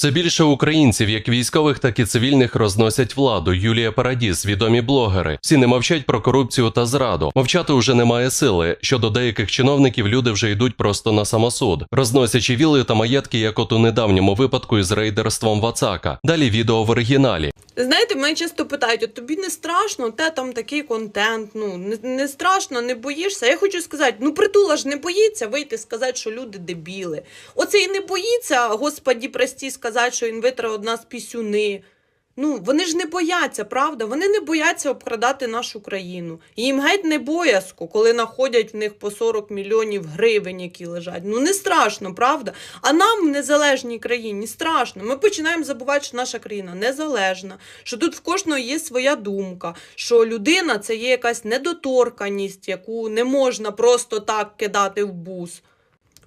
Все більше українців, як військових, так і цивільних, розносять владу. Юлія Парадіс, відомі блогери. Всі не мовчать про корупцію та зраду. Мовчати уже немає сили. Щодо деяких чиновників люди вже йдуть просто на самосуд, розносячи віли та маєтки, як от у недавньому випадку із рейдерством Вацака. Далі відео в оригіналі. Знаєте, мене часто питають: от тобі не страшно, те там такий контент. Ну не, не страшно, не боїшся. Я хочу сказати, ну притула ж не боїться вийти сказати, що люди дебіли. Оце і не боїться, господі, прості, сказати, що він витре од нас пісюни. Ну, вони ж не бояться, правда? Вони не бояться обкрадати нашу країну. І їм геть не боязко, коли знаходять в них по 40 мільйонів гривень, які лежать. Ну не страшно, правда? А нам в незалежній країні страшно. Ми починаємо забувати, що наша країна незалежна, що тут в кожного є своя думка, що людина це є якась недоторканість, яку не можна просто так кидати в бус.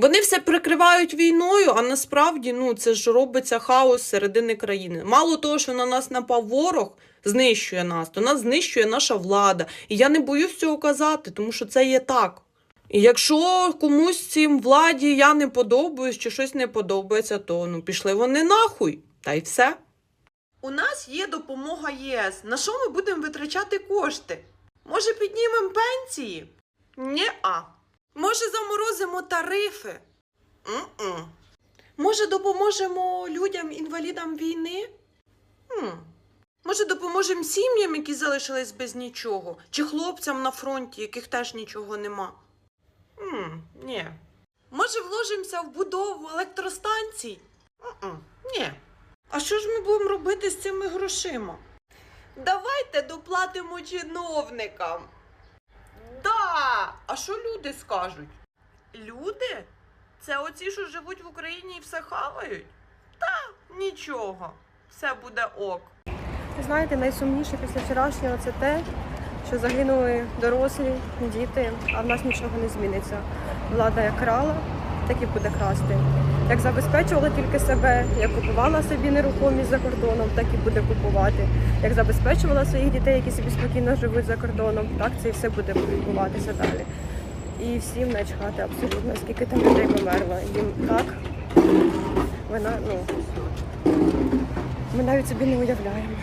Вони все прикривають війною, а насправді ну, це ж робиться хаос середини країни. Мало того, що на нас напав ворог, знищує нас, то нас знищує наша влада. І я не боюсь цього казати, тому що це є так. І якщо комусь цим владі я не подобаюсь чи щось не подобається, то ну пішли вони нахуй. Та й все. У нас є допомога ЄС. На що ми будемо витрачати кошти? Може, піднімемо пенсії? Ні-а. Може, заморозимо тарифи? М-м. Може, допоможемо людям, інвалідам війни? Хм. Може, допоможемо сім'ям, які залишились без нічого, чи хлопцям на фронті, яких теж нічого нема? Хм, ні. Може, вложимося в будову електростанцій? М-м, ні. А що ж ми будемо робити з цими грошима? Давайте доплатимо чиновникам. А що люди скажуть? Люди? Це оці, що живуть в Україні і все хавають? Та нічого. Все буде ок. Знаєте, найсумніше після вчорашнього це те, що загинули дорослі, діти, а в нас нічого не зміниться. Влада як крала, так і буде красти. Як забезпечувала тільки себе, як купувала собі нерухомість за кордоном, так і буде купувати. Як забезпечувала своїх дітей, які собі спокійно живуть за кордоном, так це і все буде відбуватися далі. І всім начхати абсолютно, скільки там людей померло. Їм так, вона, ну, ми навіть собі не уявляємо.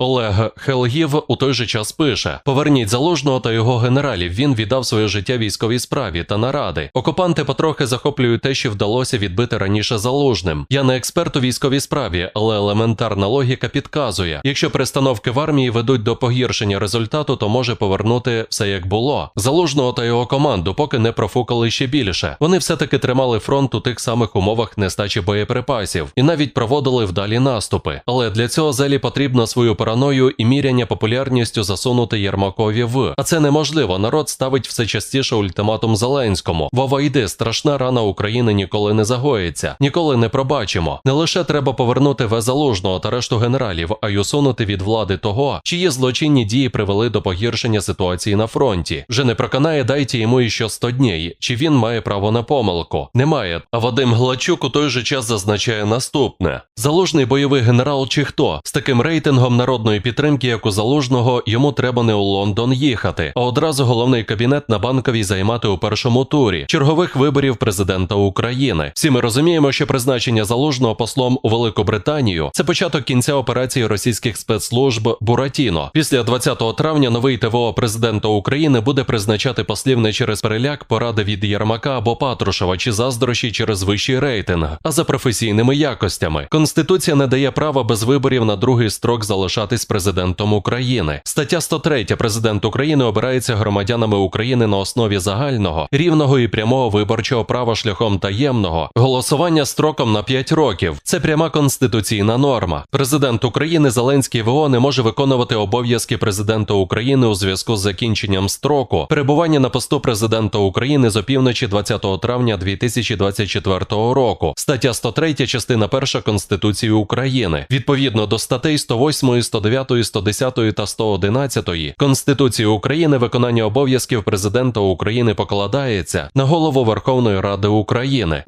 Олег Хелгів у той же час пише: Поверніть залужного та його генералів. Він віддав своє життя військовій справі та наради. Окупанти потрохи захоплюють те, що вдалося відбити раніше залужним. Я не експерт у військовій справі, але елементарна логіка підказує: якщо перестановки в армії ведуть до погіршення результату, то може повернути все як було. Залужного та його команду поки не профукали ще більше. Вони все-таки тримали фронт у тих самих умовах нестачі боєприпасів і навіть проводили вдалі наступи. Але для цього зелі потрібно свою параною і міряння популярністю засунути Єрмакові в. А це неможливо. Народ ставить все частіше ультиматум Зеленському. Вова йди, страшна рана України ніколи не загоїться, ніколи не пробачимо. Не лише треба повернути В залужного та решту генералів, а й усунути від влади того, чиї злочинні дії привели до погіршення ситуації на фронті. Вже не проканає, дайте йому іще 100 днів. Чи він має право на помилку? Немає. А Вадим Глачук у той же час зазначає наступне: залужний бойовий генерал чи хто з таким рейтингом народної підтримки, як у залужного, йому треба не у Лондон їхати, а одразу головний кабінет на банковій займати у першому турі чергових виборів президента України. Всі ми розуміємо, що призначення залужного послом у Велику Британію це початок кінця операції російських спецслужб Буратіно. Після 20 травня новий ТВО президента України буде призначати послів не через переляк, поради від Єрмака або Патрушева чи заздрощі через вищий рейтинг, а за професійними якостями. Конституція не дає права без виборів на другий строк залишатись президентом України. Стаття 103. Президент України обирається громадянами України на основі загального, рівного і прямого виборчого права шляхом таємного голосування строком на 5 років. Це пряма конституційна норма. Президент України Зеленський ВО не може виконувати обов'язки президента України у зв'язку з закінченням строку перебування на посту президента України з опівночі 20 травня 2024 року. Стаття 103, частина 1 Конституції України. Відповідно до статей 108, 109, 110 та 111 Конституції України виконання обов'язків президента України покладається на голову Верховної Ради України.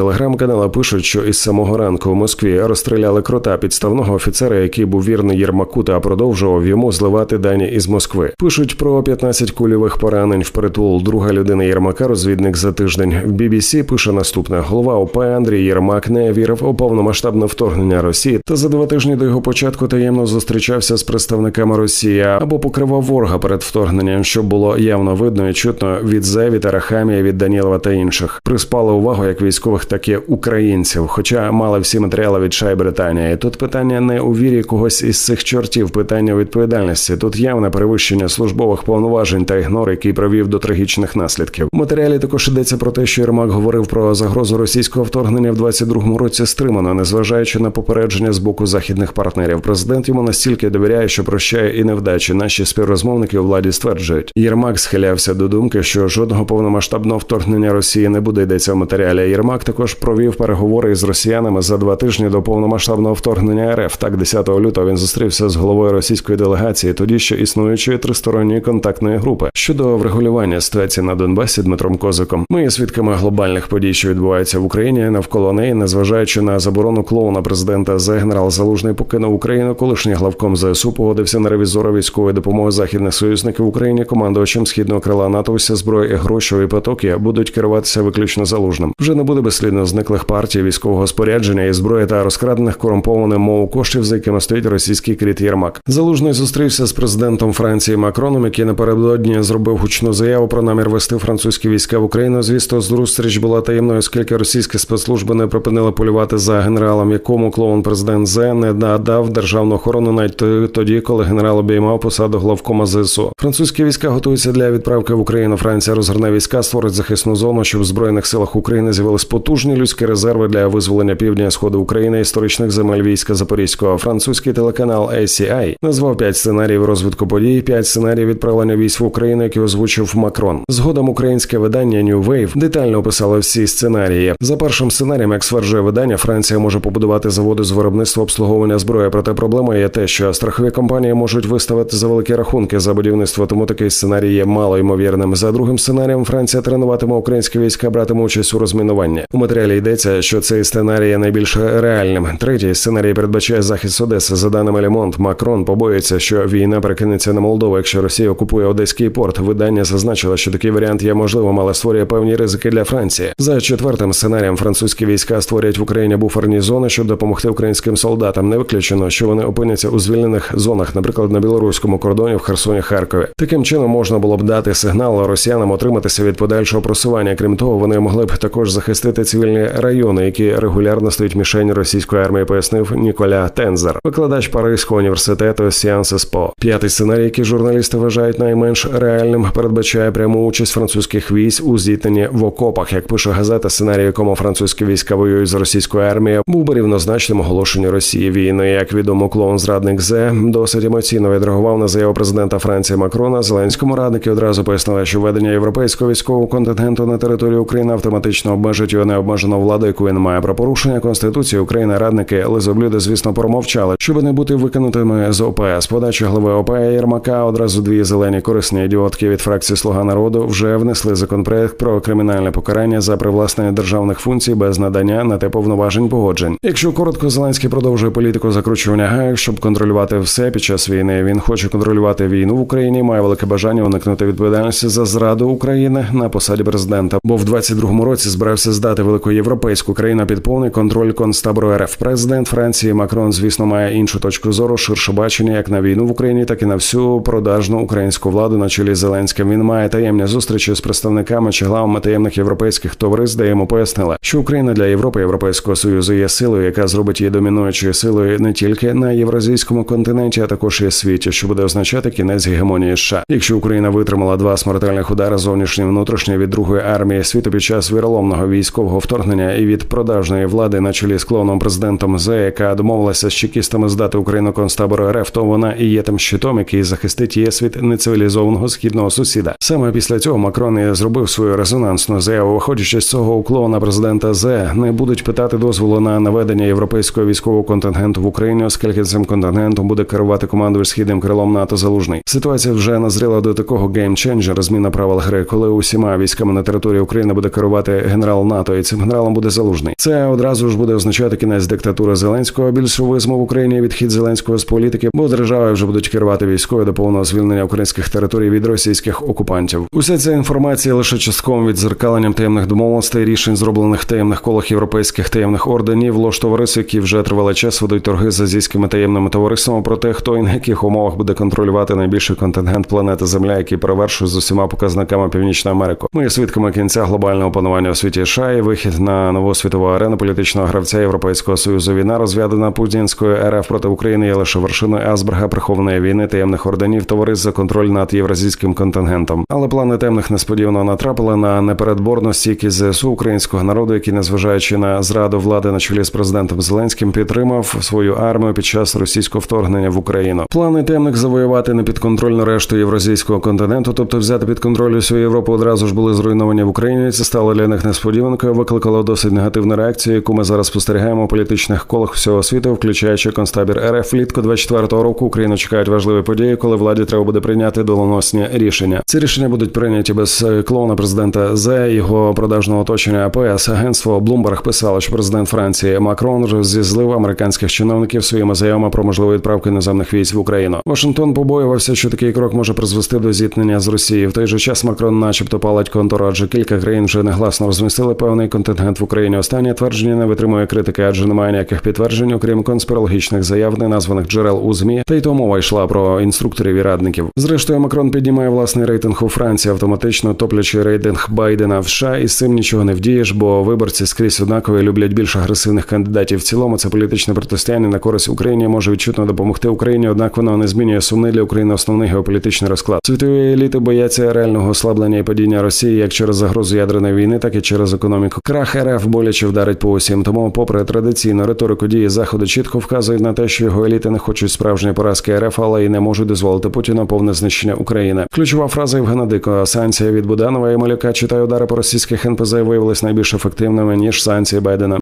Телеграм-канали пишуть, що із самого ранку в Москві розстріляли крота підставного офіцера, який був вірний Єрмаку та продовжував йому зливати дані із Москви. Пишуть про 15 кульових поранень в притул. Друга людина Єрмака, розвідник за тиждень. В BBC пише наступне: голова ОП Андрій Єрмак не вірив у повномасштабне вторгнення Росії та за два тижні до його початку таємно зустрічався з представниками Росії або покривав ворога перед вторгненням, що було явно видно і чутно від Зе, від Арахамія, від Данілова та інших. Приспали увагу як військових, так українців, хоча мали всі матеріали від Шай Британії. Тут питання не у вірі когось із цих чортів, питання відповідальності. Тут явне перевищення службових повноважень та ігнор, який привів до трагічних наслідків. У матеріалі також йдеться про те, що Єрмак говорив про загрозу російського вторгнення в 22-му році стримано, незважаючи на попередження з боку західних партнерів. Президент йому настільки довіряє, що прощає і невдачі. Наші співрозмовники у владі стверджують. Єрмак схилявся до думки, що жодного повномасштабного вторгнення Росії не буде йдеться в матеріалі. Єрмак також провів переговори із росіянами за два тижні до повномасштабного вторгнення РФ. Так, 10 лютого він зустрівся з головою російської делегації, тоді ще існуючої тристоронньої контактної групи щодо врегулювання ситуації на Донбасі Дмитром Козиком. Ми є свідками глобальних подій, що відбуваються в Україні навколо неї, незважаючи на заборону клоуна президента Зе, генерал Залужний покинув Україну. Колишній главком ЗСУ погодився на ревізора військової допомоги західних союзників Україні. Командувачем східного крила НАТО уся зброя і грошові потоки будуть керуватися виключно залужним. Вже не буде безслідно зниклих партій військового спорядження і зброї та розкрадених корумпованим мову коштів, за якими стоїть російський кріт Єрмак. Залужний зустрівся з президентом Франції Макроном, який напередодні зробив гучну заяву про намір вести французькі війська в Україну. Звісно, зустріч була таємною, оскільки російські спецслужби не припинили полювати за генералом, якому клоун президент Зе не надав державну охорону навіть тоді, коли генерал обіймав посаду главкома ЗСУ. Французькі війська готуються для відправки в Україну. Франція розгорне війська, створить захисну зону, щоб в збройних силах України з'явились потужні людські резерви для визволення півдня сходу України історичних земель війська Запорізького. Французький телеканал ACI назвав п'ять сценаріїв розвитку подій, п'ять сценаріїв відправлення військ в Україну, які озвучив Макрон. Згодом українське видання New Wave детально описало всі сценарії. За першим сценарієм, як стверджує видання, Франція може побудувати заводи з виробництва обслуговування зброї. Проте проблемою є те, що страхові компанії можуть виставити за великі рахунки за будівництво, тому такий сценарій є мало ймовірним. За другим сценарієм Франція тренуватиме українські війська, братиме участь у розмінуванні. У матеріалі йдеться, що цей сценарій є найбільш реальним. Третій сценарій передбачає захист Одеси. За даними Лемонт, Макрон побоюється, що війна перекинеться на Молдову, якщо Росія окупує Одеський порт. Видання зазначило, що такий варіант є можливим, але створює певні ризики для Франції. За четвертим сценарієм французькі війська створять в Україні буферні зони, щоб допомогти українським солдатам. Не виключено, що вони опиняться у звільнених зонах, наприклад, на білоруському кордоні в Херсоні, Харкові. Таким чином можна було б дати сигнал росіянам отриматися від подальшого просування. Крім того, вони могли б також захистити цивільні райони, які регулярно стають мішень російської армії, пояснив Ніколя Тензер, викладач Паризького університету Сіанс Еспо. П'ятий сценарій, який журналісти вважають найменш реальним, передбачає пряму участь французьких військ у зіткненні в окопах. Як пише газета, сценарій, якому французькі війська воюють з російською армією, був би рівнозначним оголошенню Росії війни. Як відомо, клоун зрадник Зе досить емоційно відреагував на заяву президента Франції Макрона. Зеленському радники одразу пояснили, що введення європейського військового контингенту на територію України автоматично обмежить його необмежену владу, яку він має про порушення конституції України. Радники лизоблюди, звісно, промовчали, щоб не бути викинутими з ОП. З подачі голови ОП Єрмака одразу дві зелені корисні ідіотки від фракції Слуга народу вже внесли законопроект про кримінальне покарання за привласнення державних функцій без надання на те повноважень погоджень. Якщо коротко, Зеленський продовжує політику закручування гайок, щоб контролювати все під час війни. Він хоче контролювати війну в Україні, має велике бажання уникнути відповідальності за зраду України на посаді президента. Бо в 22-му році збирався здати велику європейську країну під повний контроль концтабору РФ. Президент Франції Макрон, звісно, має іншу точку зору, ширше бачення як на війну в Україні, так і на всю продажну українську владу на чолі Зеленським. Він має таємні зустрічі з представниками чи главами таємних європейських товариств, де йому пояснили, що Україна для Європи Європейського союзу є силою, яка зробить її домінуючою силою не тільки на євразійському континенті, а також і світі, що буде означати кінець гегемонії США. Якщо Україна витримала два смертельних удари зовнішні внутрішні від другої армії світу під час віроломного військового вторгнення і від продажної влади на чолі з клоуном президентом Зе, яка домовилася з чекістами здати Україну концтабору РФ, то вона і є тим щитом, який захистить ЄС від нецивілізованого східного сусіда. Саме після цього Макрон і зробив свою резонансну заяву. Виходячи з цього у клоуна президента Зе, не будуть питати дозволу на наведення європейського військового контингенту в Україні, оскільки цим контингентом буде керувати командувач східним крилом НАТО Залужний. Ситуація вже назріла до такого геймченджера, зміна правил гри, коли усіма військами на території України буде керувати генерал НАТО і цим генералом буде залужний. Це одразу ж буде означати кінець диктатури Зеленського, більшовизму в Україні, відхід Зеленського з політики, бо держави вже будуть керувати військовою до повного звільнення українських територій від російських окупантів. Уся ця інформація лише частковим відзеркаленням таємних домовленостей, рішень, зроблених в таємних колах європейських таємних орденів, лож товариств, які вже тривалий час ведуть торги з азійськими таємними товариствами про те, хто і на яких умовах буде контролювати найбільший контингент планети Земля, який перевершує з усіма показниками Північну Америку. Ми свідками кінця глобального панування у світі США і вихід на нову світову арену політичного гравця Європейського союзу. Війна розв'язана путінською РФ проти України є лише вершиною Асберга прихованої війни таємних орденів товариств за контроль над євразійським контингентом. Але плани темних несподівано натрапили на непередборну стійкість ЗСУ українського народу, який, незважаючи на зраду влади на чолі з президентом Зеленським, підтримав свою армію під час російського вторгнення в Україну. Плани темних завоювати непідконтрольну решту євразійського континенту, тобто взяти під контроль усю Європу, одразу ж були зруйновані в Україні. Це стало для них несподіванкою, викликало досить негативну реакцію, яку ми зараз спостерігаємо у політичних колах всього світу, включаючи концтабір РФ. Влітку 24-го року Україну чекають важливі події, коли владі треба буде прийняти доленосні рішення. Ці рішення будуть прийняті без е, клоуна президента Зе, його продажного оточення АПС. Агентство Bloomberg писало, що президент Франції Макрон розізлив американських чиновників своїми заявами про можливу відправку іноземних військ в Україну. Вашингтон побоювався, що такий крок може призвести до зіткнення з Росією. В той же час Макрон, начебто, палить контору, адже кілька країн вже негласно розмістили певний контингент в Україні. Останнє твердження не витримує критики, адже немає ніяких підтверджень, окрім конспірологічних заяв, неназваних джерел у змі. Та й то мова йшла про інструкторів і радників. Зрештою, Макрон піднімає власний рейтинг у Франції, автоматично топлячи рейтинг Байдена в США, і з цим нічого не вдієш, бо виборці скрізь однакові люблять більш агресивних кандидатів. В цілому це політичне протистояння на користь Україні може відчутно допомогти Україні, однак воно не змінює сумний для України основний геополітичний розклад. Світові еліти бояться реального ослаблення і падіння Росії як через загрозу ядерної війни, так і через економіку. Крах РФ боляче вдарить по усім. Тому, попри традиційну риторику дії заходу, чітко вказують на те, що його еліти не хочуть справжньої поразки РФ, але і не можуть дозволити Путіну повне знищення України. Ключова фраза Євгена Дикого санкція від Буданова і Малюка читає удари по російських НПЗ виявились найбільш ефективними ніж санкції Байдена.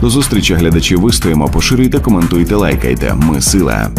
До зустрічі глядачі вистоїмо, поширюйте, коментуйте, лайкайте. Ми сила.